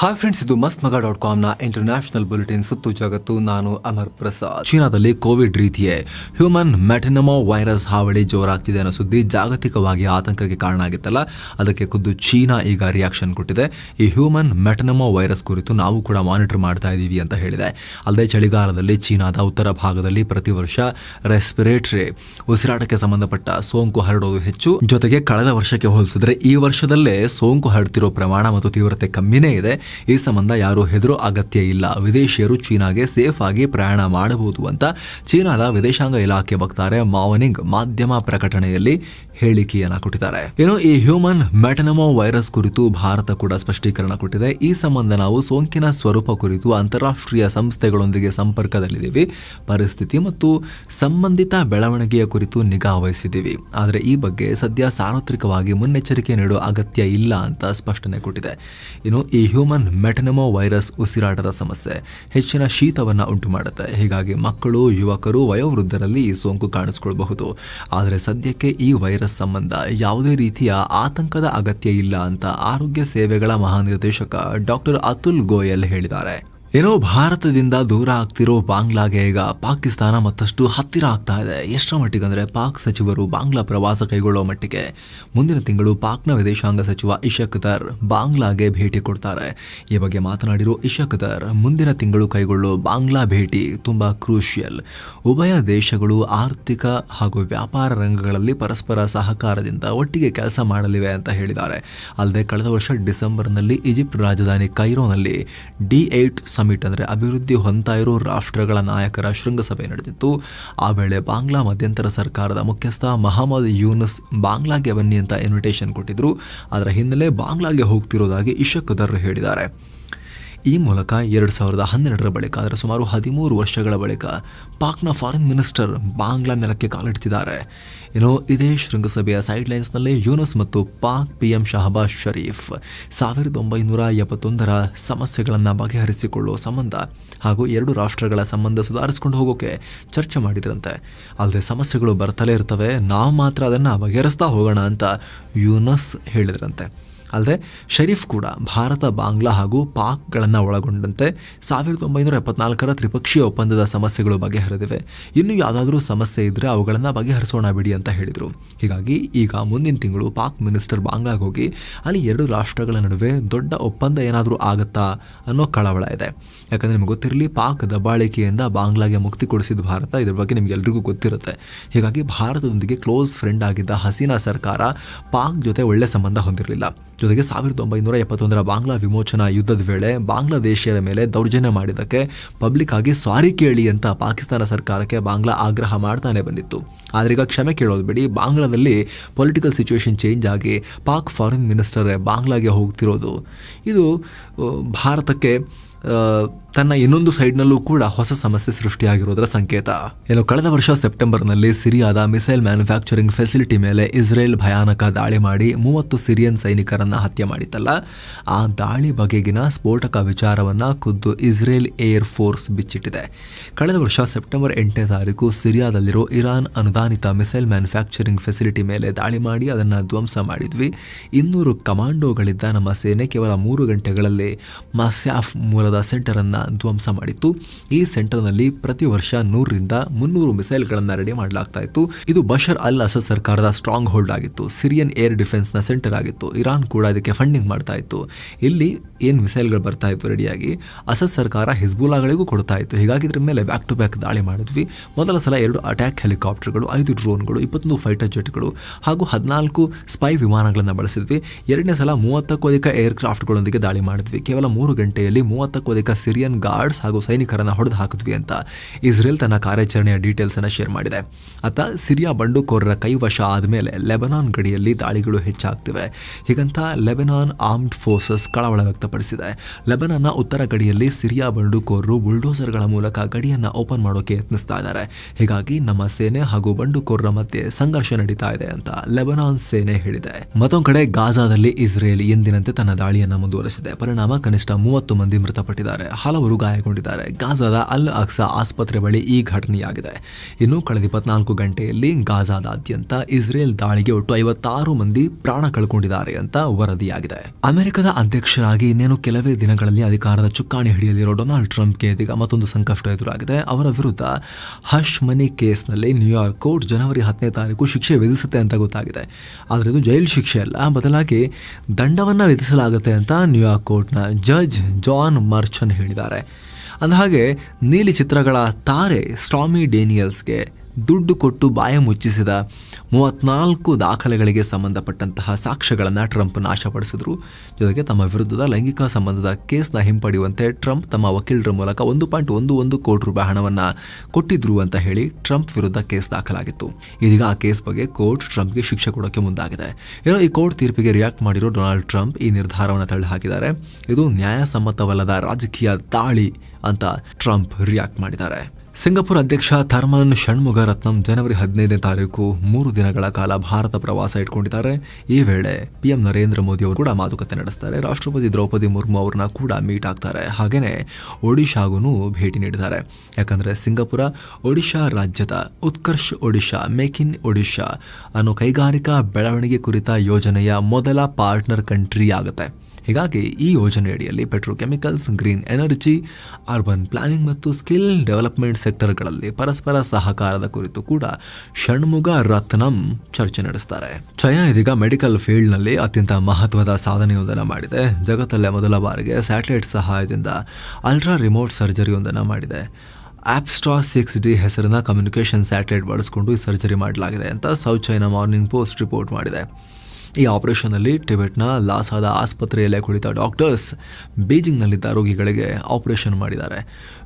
Hi friends ಇದು ಮಸ್ತ್ ಮಗ ಡಾಟ್ ಕಾಮ್ನ ಇಂಟರ್ನ್ಯಾಷನಲ್ ಬುಲೆಟಿನ್ ಸುತ್ತು ಜಗತ್ತು. ನಾನು ಅಮರ್ ಪ್ರಸಾದ್. ಚೀನಾದಲ್ಲಿ ಕೋವಿಡ್ ರೀತಿಯೇ. ಹ್ಯೂಮನ್ ಮೆಟನಮೋ ವೈರಸ್ ಹಾವಳಿ ಜೋರಾಗ್ತಿದೆ ಅನ್ನೋ ಸುದ್ದಿ ಜಾಗತಿಕವಾಗಿ ಆತಂಕಕ್ಕೆ ಕಾರಣ ಆಗಿತ್ತಲ್ಲ ಅದಕ್ಕೆ ಖುದ್ದು ಚೀನಾ ಈಗ ರಿಯಾಕ್ಷನ್ ಕೊಟ್ಟಿದೆ. ಈ ಹ್ಯೂಮನ್ ಮೆಟನಮೋ ವೈರಸ್ ಕುರಿತು ನಾವು ಕೂಡ ಮಾನಿಟರ್ ಮಾಡ್ತಾ ಇದ್ದೀವಿ ಅಂತ ಹೇಳಿದೆ. ಅಲ್ಲದೆ ಚಳಿಗಾಲದಲ್ಲಿ ಚೀನಾದ ಉತ್ತರ ಭಾಗದಲ್ಲಿ ಪ್ರತಿ ವರ್ಷ ರೆಸ್ಪಿರೇಟರಿ ಉಸಿರಾಟಕ್ಕೆ ಸಂಬಂಧಪಟ್ಟ ಸೋಂಕು ಹರಡೋದು ಹೆಚ್ಚು. ಜೊತೆಗೆ ಕಳೆದ ವರ್ಷಕ್ಕೆ ಹೋಲಿಸಿದ್ರೆ ಈ ವರ್ಷದಲ್ಲೇ ಸೋಂಕು ಹರಡ್ತಿರೋ ಪ್ರಮಾಣ ಮತ್ತು ತೀವ್ರತೆ ಕಮ್ಮಿನೇ ಇದೆ. ಈ ಸಂಬಂಧ ಯಾರು ಹೆದರೋ ಅಗತ್ಯ ಇಲ್ಲ. ವಿದೇಶಿಯರು ಚೀನಾಗೆ ಸೇಫ್ ಆಗಿ ಪ್ರಯಾಣ ಮಾಡಬಹುದು ಅಂತ ಚೀನಾದ ವಿದೇಶಾಂಗ ಇಲಾಖೆ ವಕ್ತಾರೆ ಮಾವನಿಂಗ್ ಮಾಧ್ಯಮ ಪ್ರಕಟಣೆಯಲ್ಲಿ ಹೇಳಿಕೆಯನ್ನ ಕೊಟ್ಟಿದ್ದಾರೆ. ಏನು ಈ ಹ್ಯೂಮನ್ ಮೆಟನಮೋ ವೈರಸ್ ಕುರಿತು ಭಾರತ ಕೂಡ ಸ್ಪಷ್ಟೀಕರಣ ಕೊಟ್ಟಿದೆ. ಈ ಸಂಬಂಧ ನಾವು ಸೋಂಕಿನ ಸ್ವರೂಪ ಕುರಿತು ಅಂತಾರಾಷ್ಟ್ರೀಯ ಸಂಸ್ಥೆಗಳೊಂದಿಗೆ ಸಂಪರ್ಕದಲ್ಲಿದ್ದೀವಿ. ಪರಿಸ್ಥಿತಿ ಮತ್ತು ಸಂಬಂಧಿತ ಬೆಳವಣಿಗೆಯ ಕುರಿತು ನಿಗಾ ವಹಿಸಿದ್ದೀವಿ. ಆದರೆ ಈ ಬಗ್ಗೆ ಸದ್ಯ ಸಾರ್ವತ್ರಿಕವಾಗಿ ಮುನ್ನೆಚ್ಚರಿಕೆ ನೀಡುವ ಅಗತ್ಯ ಇಲ್ಲ ಅಂತ ಸ್ಪಷ್ಟನೆ ಕೊಟ್ಟಿದೆ. ಇನ್ನು ಈ ಹ್ಯೂಮನ್ ಮೆಟನಮೋ ವೈರಸ್ ಉಸಿರಾಟದ ಸಮಸ್ಯೆ ಹೆಚ್ಚಿನ ಶೀತವನ್ನು ಉಂಟು ಮಾಡುತ್ತೆ. ಹೀಗಾಗಿ ಮಕ್ಕಳು, ಯುವಕರು, ವಯೋವೃದ್ಧರಲ್ಲಿ ಈ ಸೋಂಕು ಕಾಣಿಸಿಕೊಳ್ಳಬಹುದು ಆದರೆ ಸದ್ಯಕ್ಕೆ ಈ ವೈರಸ್ ಸಂಬಂಧ ಯಾವುದೇ ರೀತಿಯ ಆತಂಕದ ಅಗತ್ಯ ಇಲ್ಲ ಅಂತ ಆರೋಗ್ಯ ಸೇವೆಗಳ ಮಹಾನಿರ್ದೇಶಕ ಡಾಕ್ಟರ್ ಅತುಲ್ ಗೋಯಲ್ ಹೇಳಿದ್ದಾರೆ. ಏನೋ ಭಾರತದಿಂದ ದೂರ ಆಗ್ತಿರೋ ಬಾಂಗ್ಲಾಗೆ ಈಗ ಪಾಕಿಸ್ತಾನ ಮತ್ತಷ್ಟು ಹತ್ತಿರ ಆಗ್ತಾ ಇದೆ. ಎಷ್ಟರ ಮಟ್ಟಿಗೆ ಅಂದರೆ ಪಾಕ್ ಸಚಿವರು ಬಾಂಗ್ಲಾ ಪ್ರವಾಸ ಕೈಗೊಳ್ಳೋ ಮಟ್ಟಿಗೆ. ಮುಂದಿನ ತಿಂಗಳು ಪಾಕ್ನ ವಿದೇಶಾಂಗ ಸಚಿವ ಇಶಕ್ ದರ್ ಬಾಂಗ್ಲಾಗೆ ಭೇಟಿ ಕೊಡ್ತಾರೆ. ಈ ಬಗ್ಗೆ ಮಾತನಾಡಿರೋ ಇಶಕ್ ದರ್ ಮುಂದಿನ ತಿಂಗಳು ಕೈಗೊಳ್ಳೋ ಬಾಂಗ್ಲಾ ಭೇಟಿ ತುಂಬ ಕ್ರೂಷಿಯಲ್. ಉಭಯ ದೇಶಗಳು ಆರ್ಥಿಕ ಹಾಗೂ ವ್ಯಾಪಾರ ರಂಗಗಳಲ್ಲಿ ಪರಸ್ಪರ ಸಹಕಾರದಿಂದ ಒಟ್ಟಿಗೆ ಕೆಲಸ ಮಾಡಲಿವೆ ಅಂತ ಹೇಳಿದ್ದಾರೆ. ಅಲ್ಲದೆ ಕಳೆದ ವರ್ಷ ಡಿಸೆಂಬರ್ನಲ್ಲಿ ಈಜಿಪ್ಟ್ ರಾಜಧಾನಿ ಕೈರೋನಲ್ಲಿ ಡಿ ಏಟ್ ಸಮಿಟ್ ಅಂದರೆ ಅಭಿವೃದ್ಧಿ ಹೊಂದ್ತಾ ಇರೋ ರಾಷ್ಟ್ರಗಳ ನಾಯಕರ ಶೃಂಗಸಭೆ ನಡೆದಿತ್ತು. ಆ ವೇಳೆ ಬಾಂಗ್ಲಾ ಮಧ್ಯಂತರ ಸರ್ಕಾರದ ಮುಖ್ಯಸ್ಥ ಮಹಮ್ಮದ್ ಯೂನಸ್ ಬಾಂಗ್ಲಾಗೆ ಬನ್ನಿ ಅಂತ ಇನ್ವಿಟೇಷನ್ ಕೊಟ್ಟಿದ್ರು. ಅದರ ಹಿನ್ನೆಲೆ ಬಾಂಗ್ಲಾಗೆ ಹೋಗ್ತಿರೋದಾಗಿ ಇಶಕ್ ದರ್ ಹೇಳಿದ್ದಾರೆ. ಈ ಮೂಲಕ ಎರಡು ಸಾವಿರದ ಹನ್ನೆರಡರ ಬಳಿಕ, ಅಂದರೆ ಸುಮಾರು ಹದಿಮೂರು ವರ್ಷಗಳ ಬಳಿಕ ಪಾಕ್ನ ಫಾರಿನ್ ಮಿನಿಸ್ಟರ್ ಬಾಂಗ್ಲಾ ನೆಲಕ್ಕೆ ಕಾಲಿಡ್ತಿದ್ದಾರೆ. ಇನ್ನು ಇದೇ ಶೃಂಗಸಭೆಯ ಸೈಡ್ ಲೈನ್ಸ್ನಲ್ಲಿ ಯೂನಸ್ ಮತ್ತು ಪಾಕ್ ಪಿ ಎಂ ಶಹಬಾಜ್ ಶರೀಫ್ ಸಾವಿರದ ಒಂಬೈನೂರ ಎಪ್ಪತ್ತೊಂದರ ಸಮಸ್ಯೆಗಳನ್ನು ಬಗೆಹರಿಸಿಕೊಳ್ಳುವ ಸಂಬಂಧ ಹಾಗೂ ಎರಡು ರಾಷ್ಟ್ರಗಳ ಸಂಬಂಧ ಸುಧಾರಿಸಿಕೊಂಡು ಹೋಗೋಕೆ ಚರ್ಚೆ ಮಾಡಿದ್ರಂತೆ. ಅಲ್ಲದೆ ಸಮಸ್ಯೆಗಳು ಬರ್ತಲೇ ಇರ್ತವೆ, ನಾವು ಮಾತ್ರ ಅದನ್ನು ಬಗೆಹರಿಸ್ತಾ ಹೋಗೋಣ ಅಂತ ಯೂನಸ್ ಹೇಳಿದ್ರಂತೆ. ಅಲ್ಲದೆ ಶರೀಫ್ ಕೂಡ ಭಾರತ, ಬಾಂಗ್ಲಾ ಹಾಗೂ ಪಾಕ್ಗಳನ್ನು ಒಳಗೊಂಡಂತೆ ಸಾವಿರದ ಒಂಬೈನೂರ ಎಪ್ಪತ್ನಾಲ್ಕರ ತ್ರಿಪಕ್ಷೀಯ ಒಪ್ಪಂದದ ಸಮಸ್ಯೆಗಳು ಬಗೆಹರಿದಿವೆ. ಇನ್ನು ಯಾವುದಾದರೂ ಸಮಸ್ಯೆ ಇದ್ದರೆ ಅವುಗಳನ್ನು ಬಗೆಹರಿಸೋಣ ಬಿಡಿ ಅಂತ ಹೇಳಿದರು. ಹೀಗಾಗಿ ಈಗ ಮುಂದಿನ ತಿಂಗಳು ಪಾಕ್ ಮಿನಿಸ್ಟರ್ ಬಾಂಗ್ಲಾಗೆ ಹೋಗಿ ಅಲ್ಲಿ ಎರಡು ರಾಷ್ಟ್ರಗಳ ನಡುವೆ ದೊಡ್ಡ ಒಪ್ಪಂದ ಏನಾದರೂ ಆಗುತ್ತಾ ಅನ್ನೋ ಕಳವಳ ಇದೆ. ಯಾಕಂದರೆ ನಿಮ್ಗೆ ಗೊತ್ತಿರಲಿ ಪಾಕ್ ದಬ್ಬಾಳಿಕೆಯಿಂದ ಬಾಂಗ್ಲಾಗೆ ಮುಕ್ತಿ ಕೊಡಿಸಿದ ಭಾರತ ಇದ್ರ ಬಗ್ಗೆ ನಿಮ್ಗೆ ಎಲ್ರಿಗೂ ಗೊತ್ತಿರುತ್ತೆ. ಹೀಗಾಗಿ ಭಾರತದೊಂದಿಗೆ ಕ್ಲೋಸ್ ಫ್ರೆಂಡ್ ಆಗಿದ್ದ ಹಸೀನಾ ಸರ್ಕಾರ ಪಾಕ್ ಜೊತೆ ಒಳ್ಳೆ ಸಂಬಂಧ ಹೊಂದಿರಲಿಲ್ಲ. ಜೊತೆಗೆ ಸಾವಿರದ ಒಂಬೈನೂರ ಎಪ್ಪತ್ತೊಂದರ ಬಾಂಗ್ಲಾ ವಿಮೋಚನಾ ಯುದ್ಧದ ವೇಳೆ ಬಾಂಗ್ಲಾದೇಶಿಯರ ಮೇಲೆ ದೌರ್ಜನ್ಯ ಮಾಡಿದ್ದಕ್ಕೆ ಪಬ್ಲಿಕ್ ಆಗಿ ಸಾರಿ ಕೇಳಿ ಅಂತ ಪಾಕಿಸ್ತಾನ ಸರ್ಕಾರಕ್ಕೆ ಬಾಂಗ್ಲಾ ಆಗ್ರಹ ಮಾಡ್ತಾನೆ ಬಂದಿತ್ತು. ಆದರೆ ಈಗ ಕ್ಷಮೆ ಕೇಳೋದು ಬಿಡಿ, ಬಾಂಗ್ಲಾದಲ್ಲಿ ಪೊಲಿಟಿಕಲ್ ಸಿಚುವೇಶನ್ ಚೇಂಜ್ ಆಗಿ ಪಾಕ್ ಫಾರಿನ್ ಮಿನಿಸ್ಟರ್ ಬಾಂಗ್ಲಾಗೆ ಹೋಗ್ತಿರೋದು. ಇದು ಭಾರತಕ್ಕೆ ತನ್ನ ಇನ್ನೊಂದು ಸೈಡ್ನಲ್ಲೂ ಕೂಡ ಹೊಸ ಸಮಸ್ಯೆ ಸೃಷ್ಟಿಯಾಗಿರೋದರ ಸಂಕೇತ. ಏನು ಕಳೆದ ವರ್ಷ ಸೆಪ್ಟೆಂಬರ್ನಲ್ಲಿ ಸಿರಿಯಾದ ಮಿಸೈಲ್ ಮ್ಯಾನುಫ್ಯಾಕ್ಚರಿಂಗ್ ಫೆಸಿಲಿಟಿ ಮೇಲೆ ಇಸ್ರೇಲ್ ಭಯಾನಕ ದಾಳಿ ಮಾಡಿ ಮೂವತ್ತು ಸಿರಿಯನ್ ಸೈನಿಕರನ್ನ ಹತ್ಯೆ ಮಾಡಿತ್ತಲ್ಲ. ಆ ದಾಳಿ ಬಗೆಗಿನ ಸ್ಫೋಟಕ ವಿಚಾರವನ್ನ ಖುದ್ದು ಇಸ್ರೇಲ್ ಏರ್ ಫೋರ್ಸ್ ಬಿಚ್ಚಿಟ್ಟಿದೆ. ಕಳೆದ ವರ್ಷ ಸೆಪ್ಟೆಂಬರ್ ಎಂಟನೇ ತಾರೀಕು ಸಿರಿಯಾದಲ್ಲಿರೋ ಇರಾನ್ ಅನುದಾನಿತ ಮಿಸೈಲ್ ಮ್ಯಾನುಫ್ಯಾಕ್ಚರಿಂಗ್ ಫೆಸಿಲಿಟಿ ಮೇಲೆ ದಾಳಿ ಮಾಡಿ ಅದನ್ನು ಧ್ವಂಸ ಮಾಡಿದ್ವಿ. ಇನ್ನೂರು ಕಮಾಂಡೋಗಳಿದ್ದ ನಮ್ಮ ಸೇನೆ ಕೇವಲ ಮೂರು ಗಂಟೆಗಳಲ್ಲಿ ಮಸ್ಯಾಫ್ ಮೂಲದ ಸೆಂಟರ್ ಅನ್ನ ಧ್ವಂಸ ಮಾಡಿತ್ತು. ಈ ಸೆಂಟರ್ನಲ್ಲಿ ಪ್ರತಿ ವರ್ಷ ನೂರರಿಂದ ಮುನ್ನೂರು ಮಿಸೈಲ್ಗಳನ್ನು ರೆಡಿ ಮಾಡಲಾಗ್ತಾ ಇತ್ತು ಇದು ಬಶರ್ ಅಲ್ ಅಸದ್ ಸರ್ಕಾರದ ಸ್ಟ್ರಾಂಗ್ ಹೋಲ್ಡ್ ಆಗಿತ್ತು. ಸಿರಿಯನ್ ಏರ್ ಡಿಫೆನ್ಸ್ನ ಸೆಂಟರ್ ಆಗಿತ್ತು. ಇರಾನ್ ಕೂಡ ಇದಕ್ಕೆ ಫಂಡಿಂಗ್ ಮಾಡ್ತಾ ಇತ್ತು ಇಲ್ಲಿ ಏನು ಮಿಸೈಲ್ಗಳು ಬರ್ತಾ ಇತ್ತು ರೆಡಿಯಾಗಿ? ಅಸದ್ ಸರ್ಕಾರ ಹಿಜ್ಬುಲಾಗಳಿಗೂ ಕೊಡ್ತಾ ಇತ್ತು ಹೀಗಾಗಿ ಇದ್ರ ಮೇಲೆ ಬ್ಯಾಕ್ ಟು ಬ್ಯಾಕ್ ದಾಳಿ ಮಾಡಿದ್ವಿ. ಮೊದಲ ಸಲ ಎರಡು ಅಟ್ಯಾಕ್ ಹೆಲಿಕಾಪ್ಟರ್ಗಳು ಐದು ಡ್ರೋನ್ಗಳು ಇಪ್ಪತ್ತೊಂದು ಫೈಟರ್ ಜೆಟ್ಗಳು ಹಾಗೂ ಹದಿನಾಲ್ಕು ಸ್ಪೈ ವಿಮಾನಗಳನ್ನು ಬಳಸಿದ್ವಿ. ಎರಡನೇ ಸಲ ಮೂವತ್ತಕ್ಕೂ ಅಧಿಕ ಏರ್ ಕ್ರಾಫ್ಟ್ಗಳೊಂದಿಗೆ ದಾಳಿ ಮಾಡಿದ್ವಿ. ಕೇವಲ ಮೂರು ಗಂಟೆಯಲ್ಲಿ ಮೂವತ್ತಕ್ಕೂ ಅಧಿಕ ಸಿರಿಯನ್ ಗಾರ್ಡ್ಸ್ ಹಾಗೂ ಸೈನಿಕರನ್ನು ಹೊಡೆದು ಹಾಕಿದ್ವಿ ಅಂತ ಇಸ್ರೇಲ್ ತನ್ನ ಕಾರ್ಯಾಚರಣೆಯ ಡೀಟೇಲ್ಸ್ ಅನ್ನು ಶೇರ್ ಮಾಡಿದೆ. ಅತ್ತ ಸಿರಿಯಾ ಬಂಡುಕೋರರ ಕೈವಶ ಆದಮೇಲೆ ಲೆಬನಾನ್ ಗಡಿಯಲ್ಲಿ ದಾಳಿಗಳು ಹೆಚ್ಚಾಗ್ತಿವೆ. ಹೀಗಂತ ಲೆಬನಾನ್ ಆರ್ಮ್ಡ್ ಫೋರ್ಸಸ್ ಕಳವಳ ವ್ಯಕ್ತಪಡಿಸಿದೆ. ಲೆಬನಾನ್ನ ಉತ್ತರ ಗಡಿಯಲ್ಲಿ ಸಿರಿಯಾ ಬಂಡುಕೋರರು ಬುಲ್ಡೋಸರ್ಗಳ ಮೂಲಕ ಗಡಿಯನ್ನ ಓಪನ್ ಮಾಡೋಕೆ ಯತ್ನಿಸ್ತಾ ಇದ್ದಾರೆ. ಹೀಗಾಗಿ ನಮ್ಮ ಸೇನೆ ಹಾಗೂ ಬಂಡುಕೋರರ ಮಧ್ಯೆ ಸಂಘರ್ಷ ನಡೀತಾ ಇದೆ ಅಂತ ಲೆಬನಾನ್ ಸೇನೆ ಹೇಳಿದೆ. ಮತ್ತೊಂದು ಕಡೆ ಗಾಜಾದಲ್ಲಿ ಇಸ್ರೇಲ್ ಎಂದಿನಂತೆ ತನ್ನ ದಾಳಿಯನ್ನು ಮುಂದುವರೆಸಿದೆ. ಪರಿಣಾಮ ಕನಿಷ್ಠ ಮೂವತ್ತು ಮಂದಿ ಮೃತಪಟ್ಟಿದ್ದಾರೆ. ಮೃತಪಟ್ಟಿದ್ದಾರೆ ಹಲವರು ಗಾಯಗೊಂಡಿದ್ದಾರೆ. ಗಾಜಾದ ಅಲ್ ಅಕ್ಸಾ ಆಸ್ಪತ್ರೆ ಬಳಿ ಈ ಘಟನೆಯಾಗಿದೆ. ಇನ್ನು ಕಳೆದ ಇಪ್ಪತ್ನಾಲ್ಕು ಗಂಟೆಯಲ್ಲಿ ಗಾಜಾದಾದ್ಯಂತ ಇಸ್ರೇಲ್ ದಾಳಿಗೆ ಒಟ್ಟು ಐವತ್ತಾರು ಮಂದಿ ಪ್ರಾಣ ಕಳ್ಕೊಂಡಿದ್ದಾರೆ ಅಂತ ವರದಿಯಾಗಿದೆ. ಅಮೆರಿಕದ ಅಧ್ಯಕ್ಷರಾಗಿ ಇನ್ನೇನು ಕೆಲವೇ ದಿನಗಳಲ್ಲಿ ಅಧಿಕಾರದ ಚುಕ್ಕಾಣಿ ಹಿಡಿಯಲಿರೋ ಡೊನಾಲ್ಡ್ ಟ್ರಂಪ್ಗೆ ಇದೀಗ ಮತ್ತೊಂದು ಸಂಕಷ್ಟ ಎದುರಾಗಿದೆ. ಅವರ ವಿರುದ್ಧ ಹಶ್ ಮನಿ ಕೇಸ್ನಲ್ಲಿ ನ್ಯೂಯಾರ್ಕ್ ಕೋರ್ಟ್ ಜನವರಿ ಹತ್ತನೇ ತಾರೀಕು ಶಿಕ್ಷೆ ವಿಧಿಸುತ್ತೆ ಅಂತ ಗೊತ್ತಾಗಿದೆ. ಆದರೆ ಇದು ಜೈಲು ಶಿಕ್ಷೆ ಅಲ್ಲ. ಬದಲಾಗಿ ದಂಡವನ್ನು ವಿಧಿಸಲಾಗುತ್ತೆ ಅಂತ ನ್ಯೂಯಾರ್ಕ್ ಕೋರ್ಟ್ನ ಜಡ್ಜ್ ಜಾನ್ ಮರ್ಚನ್ ಹೇಳಿದ್ದಾರೆ. ಅಂದಹಾಗೆ ನೀಲಿ ಚಿತ್ರಗಳ ತಾರೆ ಸ್ಟಾಮಿ ಡೇನಿಯಲ್ಸ್ಗೆ ದುಡ್ಡು ಕೊಟ್ಟು ಬಾಯ ಮುಚ್ಚಿಸಿದ ಮೂವತ್ನಾಲ್ಕು ದಾಖಲೆಗಳಿಗೆ ಸಂಬಂಧಪಟ್ಟಂತಹ ಸಾಕ್ಷ್ಯಗಳನ್ನು ಟ್ರಂಪ್ ನಾಶಪಡಿಸಿದರು. ಜೊತೆಗೆ ತಮ್ಮ ವಿರುದ್ಧದ ಲೈಂಗಿಕ ಸಂಬಂಧದ ಕೇಸ್ನ ಹಿಂಪಡೆಯುವಂತೆ ಟ್ರಂಪ್ ತಮ್ಮ ವಕೀಲರ ಮೂಲಕ ಒಂದು ಪಾಯಿಂಟ್ ಒಂದು ಒಂದು ಕೋಟಿ ರೂಪಾಯಿ ಹಣವನ್ನು ಕೊಟ್ಟಿದ್ರು ಅಂತ ಹೇಳಿ ಟ್ರಂಪ್ ವಿರುದ್ಧ ಕೇಸ್ ದಾಖಲಾಗಿತ್ತು. ಇದೀಗ ಆ ಕೇಸ್ ಬಗ್ಗೆ ಕೋರ್ಟ್ ಟ್ರಂಪ್ಗೆ ಶಿಕ್ಷೆ ಕೊಡೋಕೆ ಮುಂದಾಗಿದೆ. ಏನೋ ಈ ಕೋರ್ಟ್ ತೀರ್ಪಿಗೆ ರಿಯಾಕ್ಟ್ ಮಾಡಿರೋ ಡೊನಾಲ್ಡ್ ಟ್ರಂಪ್ ಈ ನಿರ್ಧಾರವನ್ನು ತಳ್ಳಿ ಹಾಕಿದ್ದಾರೆ ಇದು ನ್ಯಾಯಸಮ್ಮತವಲ್ಲದ ರಾಜಕೀಯ ದಾಳಿ ಅಂತ ಟ್ರಂಪ್ ರಿಯಾಕ್ಟ್ ಮಾಡಿದ್ದಾರೆ. ಸಿಂಗಪುರ್ ಅಧ್ಯಕ್ಷ ಥರ್ಮನ್ ಷಣ್ಮುಗರತ್ನಂ ಜನವರಿ ಹದಿನೈದನೇ ತಾರೀಕು ಮೂರು ದಿನಗಳ ಕಾಲ ಭಾರತ ಪ್ರವಾಸ ಇಟ್ಕೊಂಡಿದ್ದಾರೆ. ಈ ವೇಳೆ ಪಿಎಂ ನರೇಂದ್ರ ಮೋದಿ ಅವರು ಕೂಡ ಮಾತುಕತೆ ನಡೆಸ್ತಾರೆ. ರಾಷ್ಟ್ರಪತಿ ದ್ರೌಪದಿ ಮುರ್ಮು ಅವ್ರನ್ನ ಕೂಡ ಮೀಟ್ ಆಗ್ತಾರೆ. ಹಾಗೆಯೇ ಒಡಿಶಾಗೂ ಭೇಟಿ ನೀಡಿದ್ದಾರೆ. ಯಾಕಂದರೆ ಸಿಂಗಪುರ ಒಡಿಶಾ ರಾಜ್ಯದ ಉತ್ಕರ್ಷ್ ಒಡಿಶಾ, ಮೇಕ್ ಇನ್ ಒಡಿಶಾ ಅನ್ನೋ ಕೈಗಾರಿಕಾ ಬೆಳವಣಿಗೆ ಕುರಿತ ಯೋಜನೆಯ ಮೊದಲ ಪಾರ್ಟ್ನರ್ ಕಂಟ್ರಿ ಆಗುತ್ತೆ ಹೀಗಾಗಿ ಈ ಯೋಜನೆಯಡಿಯಲ್ಲಿ petrochemicals, green energy, urban planning ಮತ್ತು ಸ್ಕಿಲ್ ಡೆವಲಪ್ಮೆಂಟ್ ಸೆಕ್ಟರ್ಗಳಲ್ಲಿ ಪರಸ್ಪರ ಸಹಕಾರದ ಕುರಿತು ಕೂಡ ಷಣ್ಮುಗ ರತ್ನಂ ಚರ್ಚೆ ನಡೆಸ್ತಾರೆ. ಚೈನಾ ಇದೀಗ ಮೆಡಿಕಲ್ ಫೀಲ್ಡ್ನಲ್ಲಿ ಅತ್ಯಂತ ಮಹತ್ವದ ಸಾಧನೆಯೊಂದನ್ನು ಮಾಡಿದೆ. ಜಗತ್ತಲ್ಲೇ ಮೊದಲ ಬಾರಿಗೆ ಸ್ಯಾಟಲೈಟ್ ಸಹಾಯದಿಂದ ಅಲ್ಟ್ರಾ ರಿಮೋಟ್ ಸರ್ಜರಿಯೊಂದನ್ನು ಮಾಡಿದೆ. ಆಪ್ಸ್ಟಾ ಸಿಕ್ಸ್ ಡಿ ಹೆಸರಿನ ಕಮ್ಯುನಿಕೇಷನ್ ಸ್ಯಾಟಲೈಟ್ ಬಳಸಿಕೊಂಡು ಈ ಸರ್ಜರಿ ಮಾಡಲಾಗಿದೆ ಅಂತ South China Morning Post report ಮಾಡಿದೆ. ಈ ಆಪರೇಷನ್ನಲ್ಲಿ ಟಿಬೆಟ್ನ ಲಾಸಾದ ಆಸ್ಪತ್ರೆಯಲ್ಲೇ ಕುಳಿತ ಡಾಕ್ಟರ್ಸ್ ಬೀಜಿಂಗ್ನಲ್ಲಿದ್ದ ರೋಗಿಗಳಿಗೆ ಆಪರೇಷನ್ ಮಾಡಿದ್ದಾರೆ.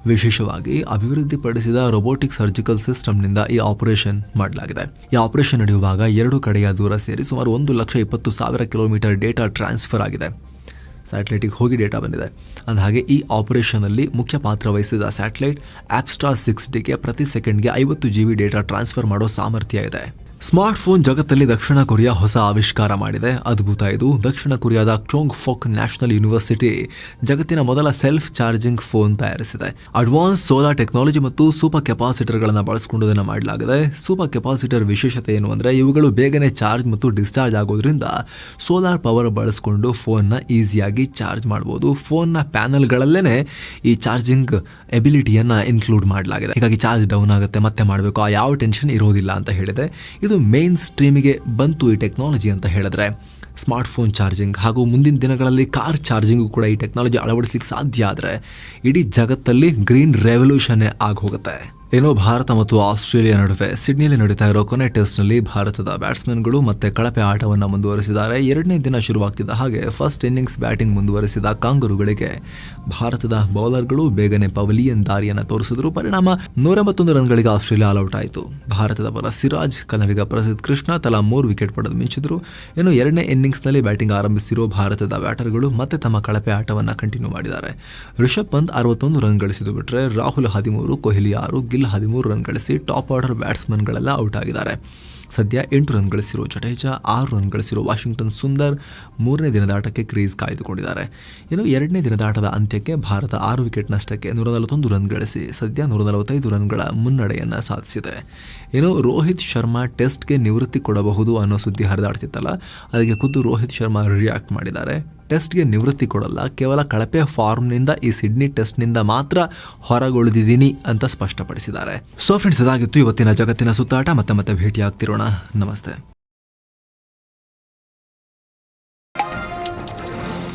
ವಿಶೇಷವಾಗಿ ಅಭಿವೃದ್ಧಿಪಡಿಸಿದ ರೊಬೋಟಿಕ್ ಸರ್ಜಿಕಲ್ ಸಿಸ್ಟಮ್ನಿಂದ ಈ ಆಪರೇಷನ್ ಮಾಡಲಾಗಿದೆ. ಈ ಆಪರೇಷನ್ ನಡೆಯುವಾಗ ಎರಡು ಕಡೆಯ ದೂರ ಸೇರಿ ಸುಮಾರು ಒಂದು ಲಕ್ಷ ಇಪ್ಪತ್ತು ಸಾವಿರ ಕಿಲೋಮೀಟರ್ ಡೇಟಾ ಟ್ರಾನ್ಸ್ಫರ್ ಆಗಿದೆ. ಸ್ಯಾಟಲೈಟಿಗೆ ಹೋಗಿ ಡೇಟಾ ಬಂದಿದೆ. ಅಂದಹಾಗೆ ಈ ಆಪರೇಷನಲ್ಲಿ ಮುಖ್ಯ ಪಾತ್ರ ವಹಿಸಿದ ಸ್ಯಾಟಲೈಟ್ ಆಪ್ಸ್ಟಾರ್ ಸಿಕ್ಸ್ ಡಿಗೆ ಪ್ರತಿ ಸೆಕೆಂಡ್ಗೆ ಐವತ್ತು ಜಿ ಬಿ ಡೇಟಾ ಟ್ರಾನ್ಸ್ಫರ್ ಮಾಡೋ ಸಾಮರ್ಥ್ಯ ಇದೆ. ಸ್ಮಾರ್ಟ್ಫೋನ್ ಜಗತ್ತಲ್ಲಿ ದಕ್ಷಿಣ ಕೊರಿಯಾ ಹೊಸ ಆವಿಷ್ಕಾರ ಮಾಡಿದೆ. ಅದ್ಭುತ ಇದು. ದಕ್ಷಿಣ ಕೊರಿಯಾದ ಕ್ಚೋಂಗ್ ಫೋಕ್ ನ್ಯಾಷನಲ್ ಯೂನಿವರ್ಸಿಟಿ ಜಗತ್ತಿನ ಮೊದಲ ಸೆಲ್ಫ್ ಚಾರ್ಜಿಂಗ್ ಫೋನ್ ತಯಾರಿಸಿದೆ. ಅಡ್ವಾನ್ಸ್ ಸೋಲಾರ್ ಟೆಕ್ನಾಲಜಿ ಮತ್ತು ಸೂಪರ್ ಕೆಪಾಸಿಟರ್ಗಳನ್ನು ಬಳಸಿಕೊಂಡು ಇದನ್ನು ಮಾಡಲಾಗಿದೆ. ಸೂಪರ್ ಕೆಪಾಸಿಟರ್ ವಿಶೇಷತೆ ಏನು ಅಂದರೆ ಇವುಗಳು ಬೇಗನೆ ಚಾರ್ಜ್ ಮತ್ತು ಡಿಸ್ಚಾರ್ಜ್ ಆಗೋದ್ರಿಂದ ಸೋಲಾರ್ ಪವರ್ ಬಳಸಿಕೊಂಡು ಫೋನ್ನ ಈಸಿಯಾಗಿ ಚಾರ್ಜ್ ಮಾಡ್ಬೋದು. ಫೋನ್ನ ಪ್ಯಾನಲ್ಗಳಲ್ಲೇ ಈ ಚಾರ್ಜಿಂಗ್ ಎಬಿಲಿಟಿಯನ್ನು ಇನ್ಕ್ಲೂಡ್ ಮಾಡಲಾಗಿದೆ. ಹೀಗಾಗಿ ಚಾರ್ಜ್ ಡೌನ್ ಆಗುತ್ತೆ. ಮತ್ತೆ ಮಾಡಬೇಕು. ಆ ಯಾವ ಟೆನ್ಷನ್ ಇರೋದಿಲ್ಲ ಅಂತ ಹೇಳಿದೆ. ಇದು ಮೇನ್ ಸ್ಟ್ರೀಮಿಗೆ ಬಂತು ಈ ಟೆಕ್ನಾಲಜಿ ಅಂತ ಹೇಳಿದ್ರೆ. ಸ್ಮಾರ್ಟ್ಫೋನ್ ಚಾರ್ಜಿಂಗ್ ಹಾಗೂ ಮುಂದಿನ ದಿನಗಳಲ್ಲಿ ಕಾರ್ ಚಾರ್ಜಿಂಗು ಕೂಡ ಈ ಟೆಕ್ನಾಲಜಿ ಅಳವಡಿಸಲಿಕ್ಕೆ ಸಾಧ್ಯ ಆದರೆ ಇಡೀ ಜಗತ್ತಲ್ಲಿ ಗ್ರೀನ್ ರೆವಲ್ಯೂಷನ್ನೇ ಆಗಿ ಹೋಗುತ್ತೆ. ಏನೋ ಭಾರತ ಮತ್ತು ಆಸ್ಟ್ರೇಲಿಯಾ ನಡುವೆ ಸಿಡ್ನಿಯಲ್ಲಿ ನಡೀತಾ ಇರೋ ಕೊನೆ ಟೆಸ್ಟ್ನಲ್ಲಿ ಭಾರತದ ಬ್ಯಾಟ್ಸ್ಮನ್ಗಳು ಮತ್ತೆ ಕಳಪೆ ಆಟವನ್ನು ಮುಂದುವರೆಸಿದ್ದಾರೆ. ಎರಡನೇ ದಿನ ಶುರುವಾಗ್ತಿದ್ದ ಹಾಗೆ ಫಸ್ಟ್ ಇನ್ನಿಂಗ್ಸ್ ಬ್ಯಾಟಿಂಗ್ ಮುಂದುವರೆಸಿದ ಕಾಂಗರುಗಳಿಗೆ ಭಾರತದ ಬೌಲರ್ಗಳು ಬೇಗನೆ ಪವಲಿಯನ್ ದಾರಿಯನ್ನು ತೋರಿಸಿದ್ರು. ಪರಿಣಾಮ ನೂರ ಎಂಬತ್ತೊಂದು ರನ್ಗಳಿಗೆ ಆಸ್ಟ್ರೇಲಿಯಾ ಆಲ್ಔಟ್ ಆಯಿತು ಭಾರತದ ಪರ ಸಿರಾಜ್, ಕನ್ನಡಿಗ ಪ್ರಸಿದ್ಧ ಕೃಷ್ಣ ತಲಾ ಮೂರು ವಿಕೆಟ್ ಪಡೆದು ಮಿಂಚಿದ್ರು. ಇನ್ನು ಎರಡನೇ ಇನ್ನಿಂಗ್ಸ್ನಲ್ಲಿ ಬ್ಯಾಟಿಂಗ್ ಆರಂಭಿಸಿರುವ ಭಾರತದ ಬ್ಯಾಟರ್ಗಳು ಮತ್ತೆ ತಮ್ಮ ಕಳಪೆ ಆಟವನ್ನು ಕಂಟಿನ್ಯೂ ಮಾಡಿದ್ದಾರೆ. ರಿಷಬ್ ಪಂತ್ ಅರವತ್ತೊಂದು ರನ್ ಗಳಿಸಿದ್ದು ಬಿಟ್ಟರೆ ರಾಹುಲ್ ಹದಿಮೂರು, ಕೊಹ್ಲಿ ಆರು, ಗಿಲ್ ಹದಿಮೂರು ರನ್ ಗಳಿಸಿ ಟಾಪ್ ಆರ್ಡರ್ ಬ್ಯಾಟ್ಸ್ಮನ್ಗಳೆಲ್ಲ ಔಟ್ ಆಗಿದ್ದಾರೆ. ಸದ್ಯ ಎಂಟು ರನ್ ಗಳಿಸಿರೋ ಜಡೇಜಾ, ಆರು ರನ್ ಗಳಿಸಿರೋ ವಾಷಿಂಗ್ಟನ್ ಸುಂದರ್ ಮೂರನೇ ದಿನದ ಆಟಕ್ಕೆ ಕ್ರೀಸ್ ಕಾಯ್ದುಕೊಂಡಿದ್ದಾರೆ. ಇನ್ನು ಎರಡನೇ ದಿನದ ಆಟದ ಅಂತ್ಯಕ್ಕೆ ಭಾರತ ಆರು ವಿಕೆಟ್ ನಷ್ಟಕ್ಕೆ ನೂರ ನಲವತ್ತೊಂದು ರನ್ ಗಳಿಸಿ ಸದ್ಯ ನೂರ ನಲವತ್ತೈದು ರನ್ಗಳ ಮುನ್ನಡೆಯನ್ನು ಸಾಧಿಸಿದೆ. ಇನ್ನು ರೋಹಿತ್ ಶರ್ಮಾ ಟೆಸ್ಟ್ಗೆ ನಿವೃತ್ತಿ ಕೊಡಬಹುದು ಅನ್ನೋ ಸುದ್ದಿ ಹರಿದಾಡ್ತಿತ್ತಲ್ಲ, ಅದಕ್ಕೆ ಖುದ್ದು ರೋಹಿತ್ ಶರ್ಮಾ ರಿಯಾಕ್ಟ್ ಮಾಡಿದ್ದಾರೆ. ಟೆಸ್ಟ್ಗೆ ನಿವೃತ್ತಿ ಕೊಡಲ್ಲ, ಕೇವಲ ಕಳಪೆ ಫಾರ್ಮ್ನಿಂದ ಈ ಸಿಡ್ನಿ ಟೆಸ್ಟ್ನಿಂದ ಮಾತ್ರ ಹೊರಗುಳಿದಿದ್ದೀನಿ ಅಂತ ಸ್ಪಷ್ಟಪಡಿಸಿದ್ದಾರೆ. ಸೊ ಫ್ರೆಂಡ್ಸ್ ಇದಾಗಿತ್ತು ಇವತ್ತಿನ ಜಗತ್ತಿನ ಸುತ್ತಾಟ. ಮತ್ತೆ ಮತ್ತೆ ಭೇಟಿ ಆಗ್ತಿರೋಣ ನಮಸ್ತೆ.